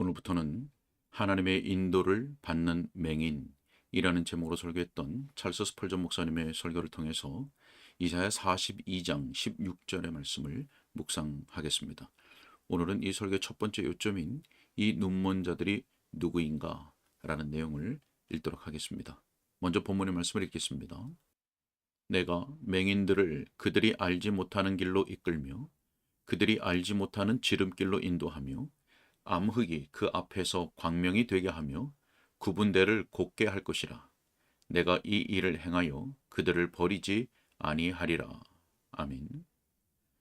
오늘부터는 하나님의 인도를 받는 맹인이라는 제목으로 설교했던 찰스 스펄전 목사님의 설교를 통해서 이사야 42장 16절의 말씀을 묵상하겠습니다. 오늘은 이 설교 첫 번째 요점인 이 눈먼 자들이 누구인가 라는 내용을 읽도록 하겠습니다. 먼저 본문의 말씀을 읽겠습니다. 내가 맹인들을 그들이 알지 못하는 길로 이끌며 그들이 알지 못하는 지름길로 인도하며 암흑이 그 앞에서 광명이 되게 하며 구분대를 곱게 할 것이라. 내가 이 일을 행하여 그들을 버리지 아니하리라. 아멘.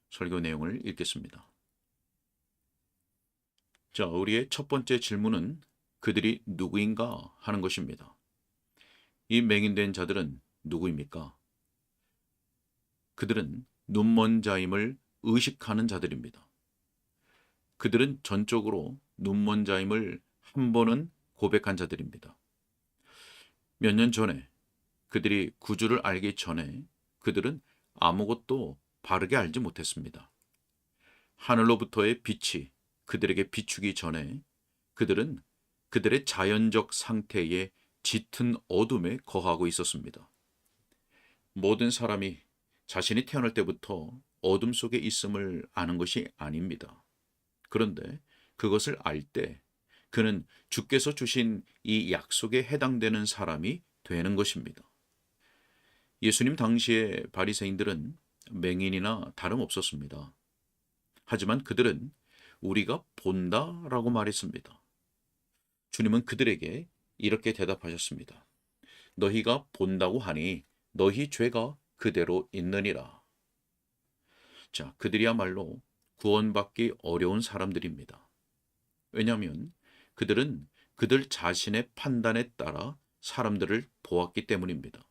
설교 내용을 읽겠습니다. 자, 우리의 첫 번째 질문은 그들이 누구인가 하는 것입니다. 이 맹인된 자들은 누구입니까? 그들은 눈먼 자임을 의식하는 자들입니다. 그들은 전적으로 눈먼 자임을 한 번은 고백한 자들입니다. 몇 년 전에 그들이 구주를 알기 전에 그들은 아무것도 바르게 알지 못했습니다. 하늘로부터의 빛이 그들에게 비추기 전에 그들은 그들의 자연적 상태에 짙은 어둠에 거하고 있었습니다. 모든 사람이 자신이 태어날 때부터 어둠 속에 있음을 아는 것이 아닙니다. 그런데 그것을 알 때 그는 주께서 주신 이 약속에 해당되는 사람이 되는 것입니다. 예수님 당시의 바리새인들은 맹인이나 다름없었습니다. 하지만 그들은 우리가 본다라고 말했습니다. 주님은 그들에게 이렇게 대답하셨습니다. 너희가 본다고 하니 너희 죄가 그대로 있느니라. 자, 그들이야말로 구원받기 어려운 사람들입니다. 왜냐하면 그들은 그들 자신의 판단에 따라 사람들을 보았기 때문입니다.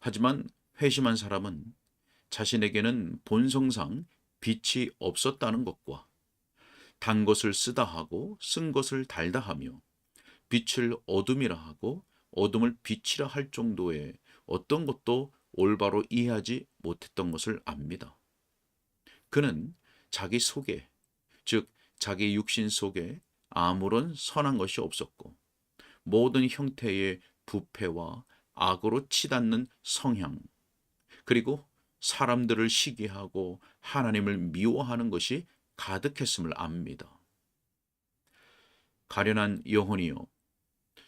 하지만 회심한 사람은 자신에게는 본성상 빛이 없었다는 것과 단 것을 쓰다 하고 쓴 것을 달다 하며 빛을 어둠이라 하고 어둠을 빛이라 할 정도의 어떤 것도 올바로 이해하지 못했던 것을 압니다. 그는 자기 속에, 즉, 자기 육신 속에 아무런 선한 것이 없었고, 모든 형태의 부패와 악으로 치닫는 성향, 그리고 사람들을 시기하고 하나님을 미워하는 것이 가득했음을 압니다. 가련한 영혼이요.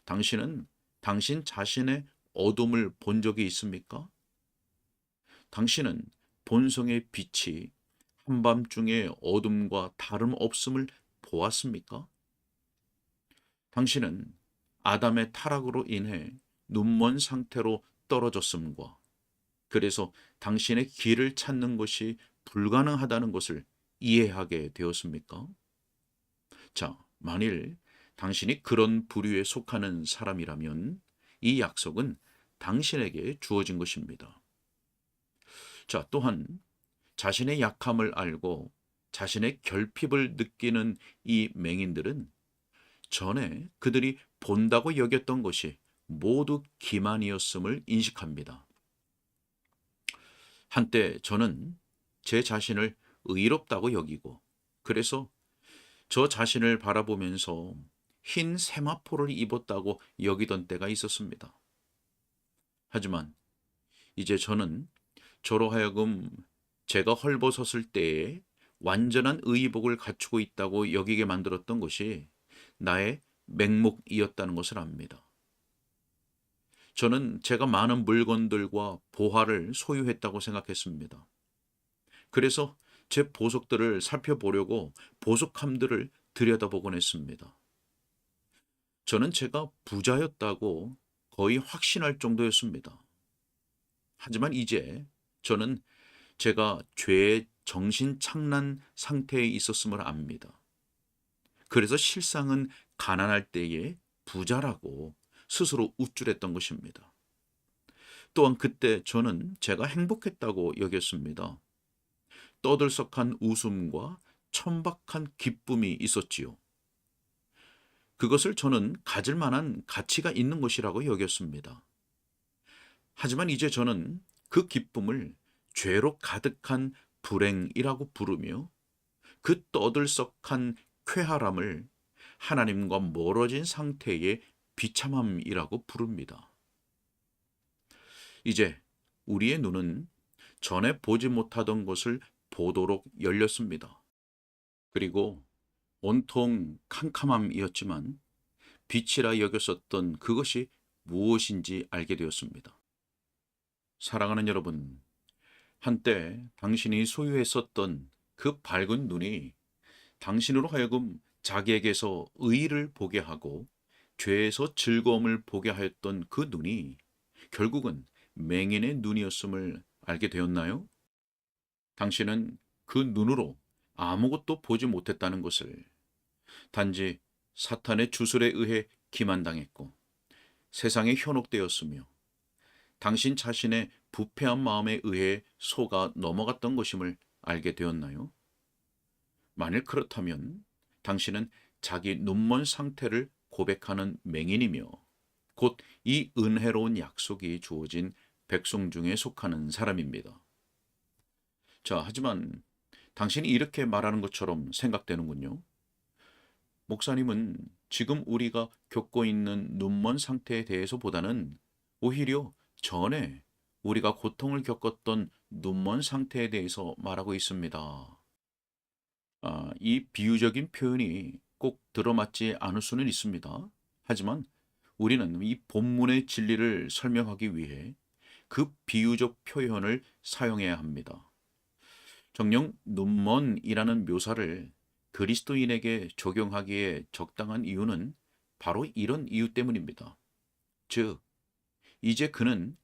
당신은 당신 자신의 어둠을 본 적이 있습니까? 당신은 본성의 빛이 한밤중에 어둠과 다름없음을 보았습니까? 당신은 아담의 타락으로 인해 눈먼 상태로 떨어졌음과 그래서 당신의 길을 찾는 것이 불가능하다는 것을 이해하게 되었습니까? 자, 만일 당신이 그런 부류에 속하는 사람이라면 이 약속은 당신에게 주어진 것입니다. 자, 또한 자신의 약함을 알고 자신의 결핍을 느끼는 이 맹인들은 전에 그들이 본다고 여겼던 것이 모두 기만이었음을 인식합니다. 한때 저는 제 자신을 의롭다고 여기고 그래서 저 자신을 바라보면서 흰 세마포를 입었다고 여기던 때가 있었습니다. 하지만 이제 저는 저로 하여금 제가 헐벗었을 때에 완전한 의복을 갖추고 있다고 여기게 만들었던 것이 나의 맹목이었다는 것을 압니다. 저는 제가 많은 물건들과 보화를 소유했다고 생각했습니다. 그래서 제 보석들을 살펴보려고 보석함들을 들여다보곤 했습니다. 저는 제가 부자였다고 거의 확신할 정도였습니다. 하지만 이제 저는 제가 죄의 정신 착란 상태에 있었음을 압니다. 그래서 실상은 가난할 때에 부자라고 스스로 우쭐했던 것입니다. 또한 그때 저는 제가 행복했다고 여겼습니다. 떠들썩한 웃음과 천박한 기쁨이 있었지요. 그것을 저는 가질 만한 가치가 있는 것이라고 여겼습니다. 하지만 이제 저는 그 기쁨을 죄로 가득한 불행이라고 부르며 그 떠들썩한 쾌활함을 하나님과 멀어진 상태의 비참함이라고 부릅니다. 이제 우리의 눈은 전에 보지 못하던 것을 보도록 열렸습니다. 그리고 온통 캄캄함이었지만 빛이라 여겼었던 그것이 무엇인지 알게 되었습니다. 사랑하는 여러분, 한때 당신이 소유했었던 그 밝은 눈이 당신으로 하여금 자기에게서 의의를 보게 하고 죄에서 즐거움을 보게 하였던 그 눈이 결국은 맹인의 눈이었음을 알게 되었나요? 당신은 그 눈으로 아무것도 보지 못했다는 것을 단지 사탄의 주술에 의해 기만당했고 세상에 현혹되었으며 당신 자신의 부패한 마음에 의해 속아 넘어갔던 것임을 알게 되었나요? 만일 그렇다면 당신은 자기 눈먼 상태를 고백하는 맹인이며 곧 이 은혜로운 약속이 주어진 백성 중에 속하는 사람입니다. 자, 하지만 당신이 이렇게 말하는 것처럼 생각되는군요. 목사님은 지금 우리가 겪고 있는 눈먼 상태에 대해서보다는 오히려 전에 우리가 고통을 겪었던 눈먼 상태에 대해서 말하고 있습니다. 아, 이 비유적인 표현이 꼭 들어맞지 않을 수는 있습니다. 하지만 우리는 이 본문의 진리를 설명하기 위해 그 비유적 표현을 사용해야 합니다. 정녕 눈먼이라는 묘사를 그리스도인에게 적용하기에 적당한 이유는 바로 이런 이유 때문입니다. 즉, 이제 그는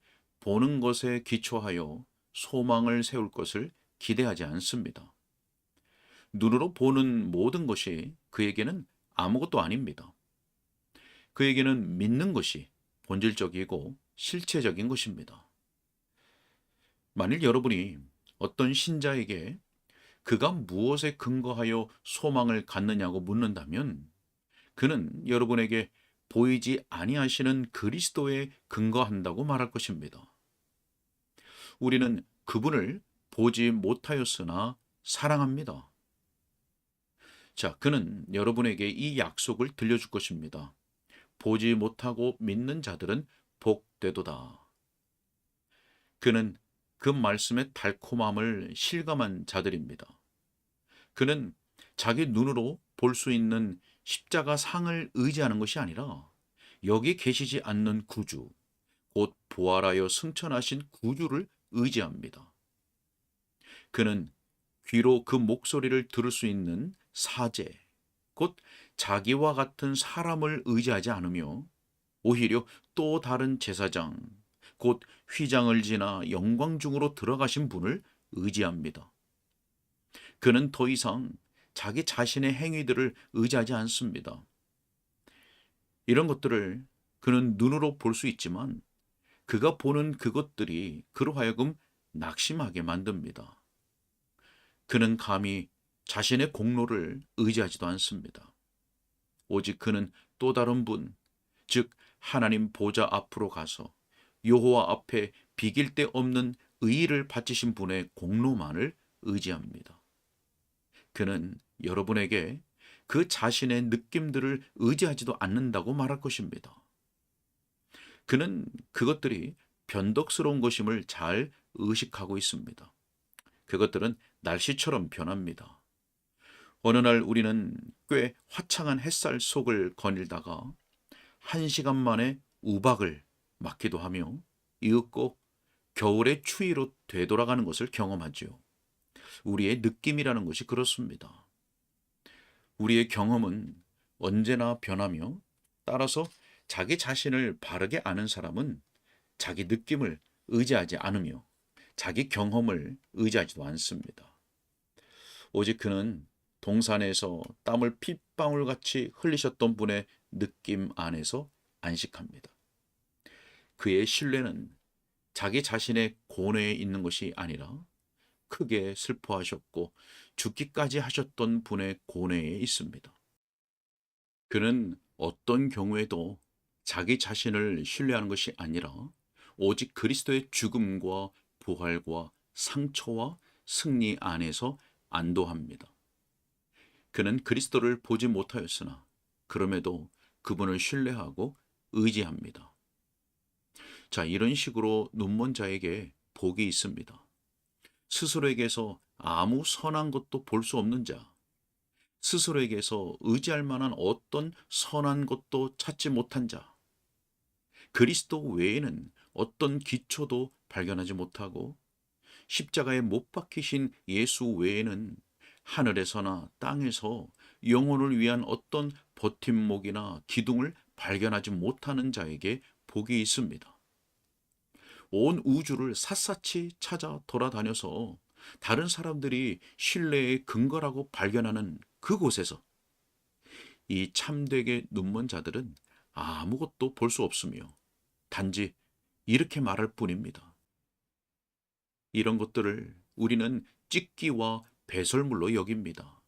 보는 것에 기초하여 소망을 세울 것을 기대하지 않습니다. 눈으로 보는 모든 것이 그에게는 아무것도 아닙니다. 그에게는 믿는 것이 본질적이고 실체적인 것입니다. 만일 여러분이 어떤 신자에게 그가 무엇에 근거하여 소망을 갖느냐고 묻는다면 그는 여러분에게 보이지 아니하시는 그리스도에 근거한다고 말할 것입니다. 우리는 그분을 보지 못하였으나 사랑합니다. 자, 그는 여러분에게 이 약속을 들려줄 것입니다. 보지 못하고 믿는 자들은 복되도다. 그는 그 말씀의 달콤함을 실감한 자들입니다. 그는 자기 눈으로 볼 수 있는 십자가 상을 의지하는 것이 아니라 여기 계시지 않는 구주, 곧 부활하여 승천하신 구주를 의지합니다. 그는 귀로 그 목소리를 들을 수 있는 사제, 곧 자기와 같은 사람을 의지하지 않으며 오히려 또 다른 제사장, 곧 휘장을 지나 영광 중으로 들어가신 분을 의지합니다. 그는 더 이상 자기 자신의 행위들을 의지하지 않습니다. 이런 것들을 그는 눈으로 볼 수 있지만 그가 보는 그것들이 그로 하여금 낙심하게 만듭니다. 그는 감히 자신의 공로를 의지하지도 않습니다. 오직 그는 또 다른 분, 즉 하나님 보좌 앞으로 가서 여호와 앞에 비길 데 없는 의의를 바치신 분의 공로만을 의지합니다. 그는 여러분에게 그 자신의 느낌들을 의지하지도 않는다고 말할 것입니다. 그는 그것들이 변덕스러운 것임을 잘 의식하고 있습니다. 그것들은 날씨처럼 변합니다. 어느 날 우리는 꽤 화창한 햇살 속을 거닐다가 한 시간 만에 우박을 맞기도 하며 이윽고 겨울의 추위로 되돌아가는 것을 경험하지요. 우리의 느낌이라는 것이 그렇습니다. 우리의 경험은 언제나 변하며 따라서 자기 자신을 바르게 아는 사람은 자기 느낌을 의지하지 않으며 자기 경험을 의지하지도 않습니다. 오직 그는 동산에서 땀을 핏방울 같이 흘리셨던 분의 느낌 안에서 안식합니다. 그의 신뢰는 자기 자신의 고뇌에 있는 것이 아니라 크게 슬퍼하셨고 죽기까지 하셨던 분의 고뇌에 있습니다. 그는 어떤 경우에도 자기 자신을 신뢰하는 것이 아니라 오직 그리스도의 죽음과 부활과 상처와 승리 안에서 안도합니다. 그는 그리스도를 보지 못하였으나 그럼에도 그분을 신뢰하고 의지합니다. 자, 이런 식으로 눈먼 자에게 복이 있습니다. 스스로에게서 아무 선한 것도 볼 수 없는 자, 스스로에게서 의지할 만한 어떤 선한 것도 찾지 못한 자, 그리스도 외에는 어떤 기초도 발견하지 못하고 십자가에 못 박히신 예수 외에는 하늘에서나 땅에서 영혼을 위한 어떤 버팀목이나 기둥을 발견하지 못하는 자에게 복이 있습니다. 온 우주를 샅샅이 찾아 돌아다녀서 다른 사람들이 신뢰의 근거라고 발견하는 그곳에서 이 참되게 눈먼 자들은 아무것도 볼 수 없으며 단지 이렇게 말할 뿐입니다. 이런 것들을 우리는 찍기와 배설물로 여깁니다.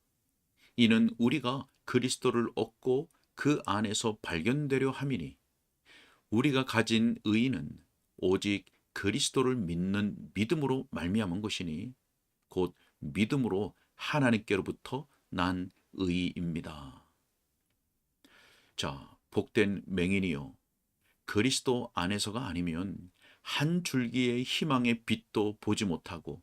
이는 우리가 그리스도를 얻고 그 안에서 발견되려 함이니 우리가 가진 의의는 오직 그리스도를 믿는 믿음으로 말미암은 것이니 곧 믿음으로 하나님께로부터 난 의의입니다. 자, 복된 맹인이요. 그리스도 안에서가 아니면 한 줄기의 희망의 빛도 보지 못하고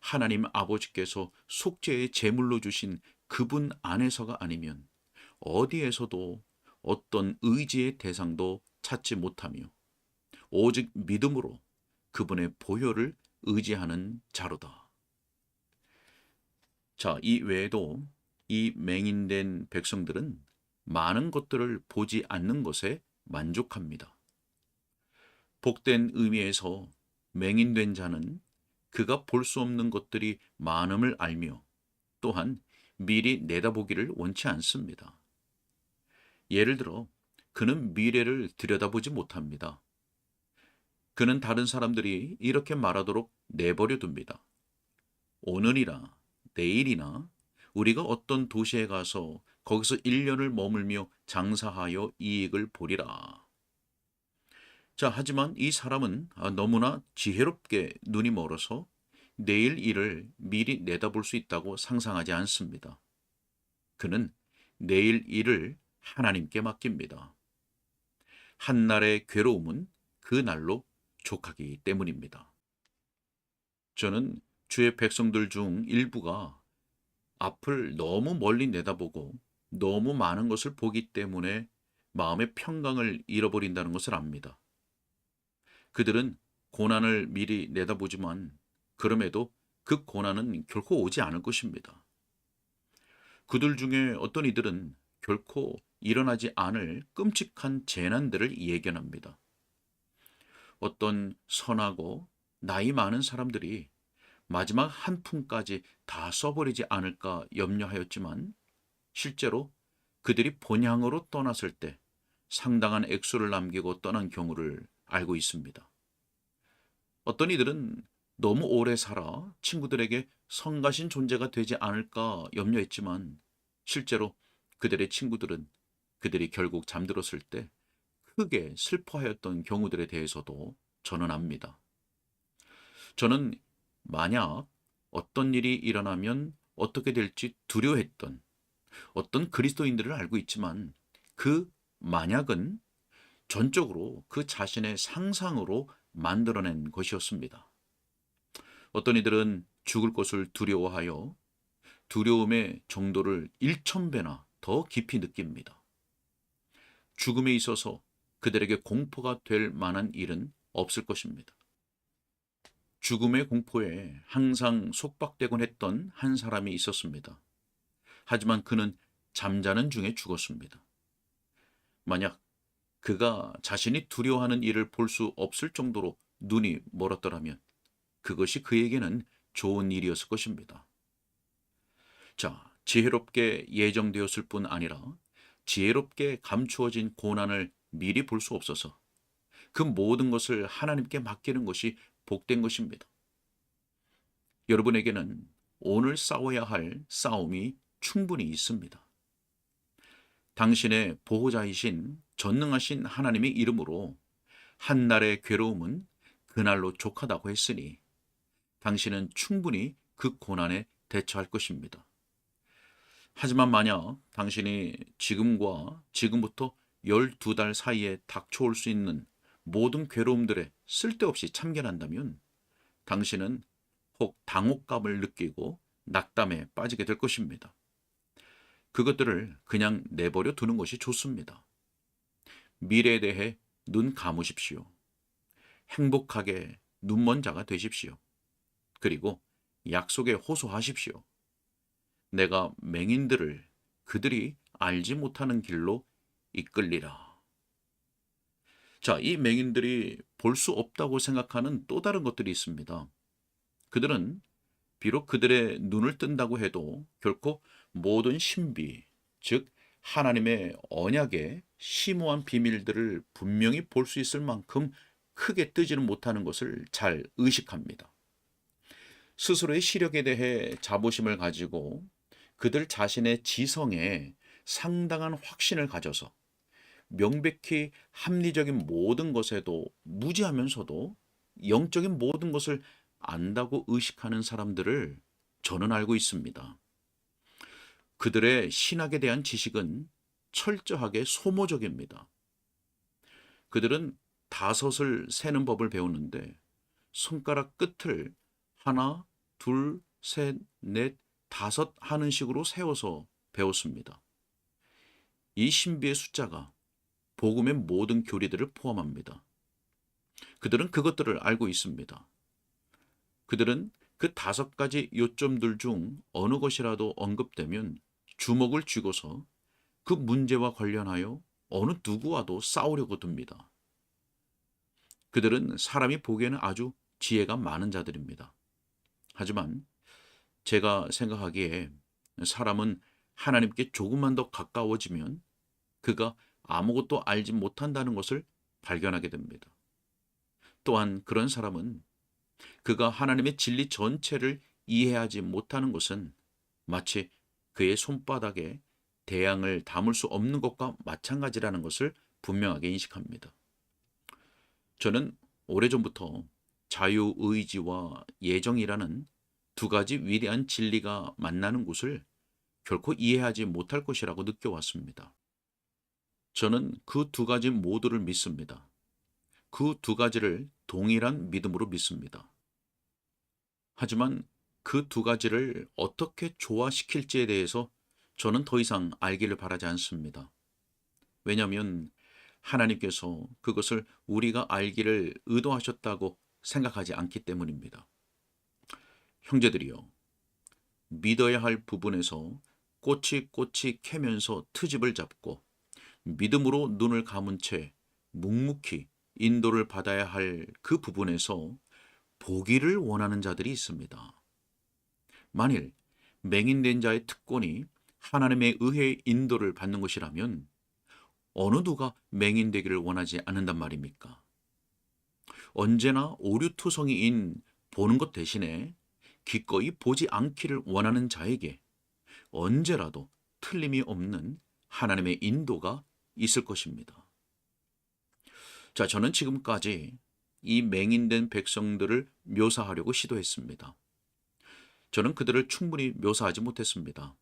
하나님 아버지께서 속죄의 제물로 주신 그분 안에서가 아니면 어디에서도 어떤 의지의 대상도 찾지 못하며 오직 믿음으로 그분의 보혈을 의지하는 자로다. 자, 이 외에도 이 맹인된 백성들은 많은 것들을 보지 않는 것에 만족합니다. 복된 의미에서 맹인된 자는 그가 볼 수 없는 것들이 많음을 알며 또한 미리 내다보기를 원치 않습니다. 예를 들어, 그는 미래를 들여다보지 못합니다. 그는 다른 사람들이 이렇게 말하도록 내버려 둡니다. 오늘이나 내일이나 우리가 어떤 도시에 가서 거기서 1년을 머물며 장사하여 이익을 보리라. 자, 하지만 이 사람은 아, 너무나 지혜롭게 눈이 멀어서 내일 일을 미리 내다볼 수 있다고 상상하지 않습니다. 그는 내일 일을 하나님께 맡깁니다. 한날의 괴로움은 그 날로 족하기 때문입니다. 저는 주의 백성들 중 일부가 앞을 너무 멀리 내다보고 너무 많은 것을 보기 때문에 마음의 평강을 잃어버린다는 것을 압니다. 그들은 고난을 미리 내다보지만 그럼에도 그 고난은 결코 오지 않을 것입니다. 그들 중에 어떤 이들은 결코 일어나지 않을 끔찍한 재난들을 예견합니다. 어떤 선하고 나이 많은 사람들이 마지막 한 푼까지 다 써버리지 않을까 염려하였지만 실제로 그들이 본향으로 떠났을 때 상당한 액수를 남기고 떠난 경우를 알고 있습니다. 어떤 이들은 너무 오래 살아 친구들에게 성가신 존재가 되지 않을까 염려했지만 실제로 그들의 친구들은 그들이 결국 잠들었을 때 크게 슬퍼하였던 경우들에 대해서도 저는 압니다. 저는 만약 어떤 일이 일어나면 어떻게 될지 두려워했던 어떤 그리스도인들을 알고 있지만 그 만약은 전적으로 그 자신의 상상으로 만들어낸 것이었습니다. 어떤 이들은 죽을 것을 두려워하여 두려움의 정도를 1천배나 더 깊이 느낍니다. 죽음에 있어서 그들에게 공포가 될 만한 일은 없을 것입니다. 죽음의 공포에 항상 속박되곤 했던 한 사람이 있었습니다. 하지만 그는 잠자는 중에 죽었습니다. 만약 그가 자신이 두려워하는 일을 볼 수 없을 정도로 눈이 멀었더라면 그것이 그에게는 좋은 일이었을 것입니다. 자, 지혜롭게 예정되었을 뿐 아니라 지혜롭게 감추어진 고난을 미리 볼 수 없어서 그 모든 것을 하나님께 맡기는 것이 복된 것입니다. 여러분에게는 오늘 싸워야 할 싸움이 충분히 있습니다. 당신의 보호자이신 전능하신 하나님의 이름으로 한날의 괴로움은 그날로 족하다고 했으니 당신은 충분히 그 고난에 대처할 것입니다. 하지만 만약 당신이 지금과 지금부터 12달 사이에 닥쳐올 수 있는 모든 괴로움들에 쓸데없이 참견한다면 당신은 혹 당혹감을 느끼고 낙담에 빠지게 될 것입니다. 그것들을 그냥 내버려 두는 것이 좋습니다. 미래에 대해 눈 감으십시오. 행복하게 눈먼 자가 되십시오. 그리고 약속에 호소하십시오. 내가 맹인들을 그들이 알지 못하는 길로 이끌리라. 자, 이 맹인들이 볼 수 없다고 생각하는 또 다른 것들이 있습니다. 그들은 비록 그들의 눈을 뜬다고 해도 결코 모든 신비, 즉 하나님의 언약의 심오한 비밀들을 분명히 볼 수 있을 만큼 크게 뜨지는 못하는 것을 잘 의식합니다. 스스로의 시력에 대해 자부심을 가지고 그들 자신의 지성에 상당한 확신을 가져서 명백히 합리적인 모든 것에도 무지하면서도 영적인 모든 것을 안다고 의식하는 사람들을 저는 알고 있습니다. 그들의 신학에 대한 지식은 철저하게 소모적입니다. 그들은 다섯을 세는 법을 배우는데 손가락 끝을 하나, 둘, 셋, 넷, 다섯 하는 식으로 세워서 배웠습니다. 이 신비의 숫자가 복음의 모든 교리들을 포함합니다. 그들은 그것들을 알고 있습니다. 그들은 그 다섯 가지 요점들 중 어느 것이라도 언급되면 주먹을 쥐고서 그 문제와 관련하여 어느 누구와도 싸우려고 듭니다. 그들은 사람이 보기에는 아주 지혜가 많은 자들입니다. 하지만 제가 생각하기에 사람은 하나님께 조금만 더 가까워지면 그가 아무것도 알지 못한다는 것을 발견하게 됩니다. 또한 그런 사람은 그가 하나님의 진리 전체를 이해하지 못하는 것은 마치 그의 손바닥에 대양을 담을 수 없는 것과 마찬가지라는 것을 분명하게 인식합니다. 저는 오래전부터 자유의지와 예정이라는 두 가지 위대한 진리가 만나는 곳을 결코 이해하지 못할 것이라고 느껴왔습니다. 저는 그 두 가지 모두를 믿습니다. 그 두 가지를 동일한 믿음으로 믿습니다. 하지만 그 두 가지를 어떻게 조화시킬지에 대해서 저는 더 이상 알기를 바라지 않습니다. 왜냐하면 하나님께서 그것을 우리가 알기를 의도하셨다고 생각하지 않기 때문입니다. 형제들이여, 믿어야 할 부분에서 꼬치꼬치 캐면서 트집을 잡고 믿음으로 눈을 감은 채 묵묵히 인도를 받아야 할 그 부분에서 보기를 원하는 자들이 있습니다. 만일 맹인된 자의 특권이 하나님의 의해 인도를 받는 것이라면 어느 누가 맹인되기를 원하지 않는단 말입니까? 언제나 오류투성이인 보는 것 대신에 기꺼이 보지 않기를 원하는 자에게 언제라도 틀림이 없는 하나님의 인도가 있을 것입니다. 자, 저는 지금까지 이 맹인된 백성들을 묘사하려고 시도했습니다. 저는 그들을 충분히 묘사하지 못했습니다.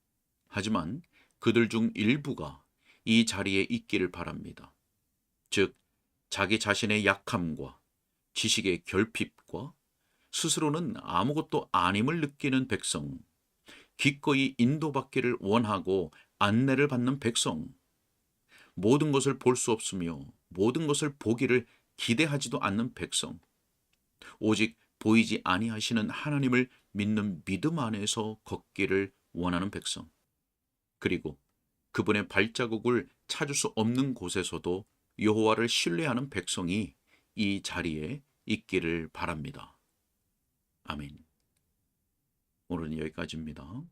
하지만 그들 중 일부가 이 자리에 있기를 바랍니다. 즉, 자기 자신의 약함과 지식의 결핍과 스스로는 아무것도 아님을 느끼는 백성, 기꺼이 인도받기를 원하고 안내를 받는 백성, 모든 것을 볼 수 없으며 모든 것을 보기를 기대하지도 않는 백성, 오직 보이지 아니하시는 하나님을 믿는 믿음 안에서 걷기를 원하는 백성, 그리고 그분의 발자국을 찾을 수 없는 곳에서도 여호와를 신뢰하는 백성이 이 자리에 있기를 바랍니다. 아멘. 오늘은 여기까지입니다.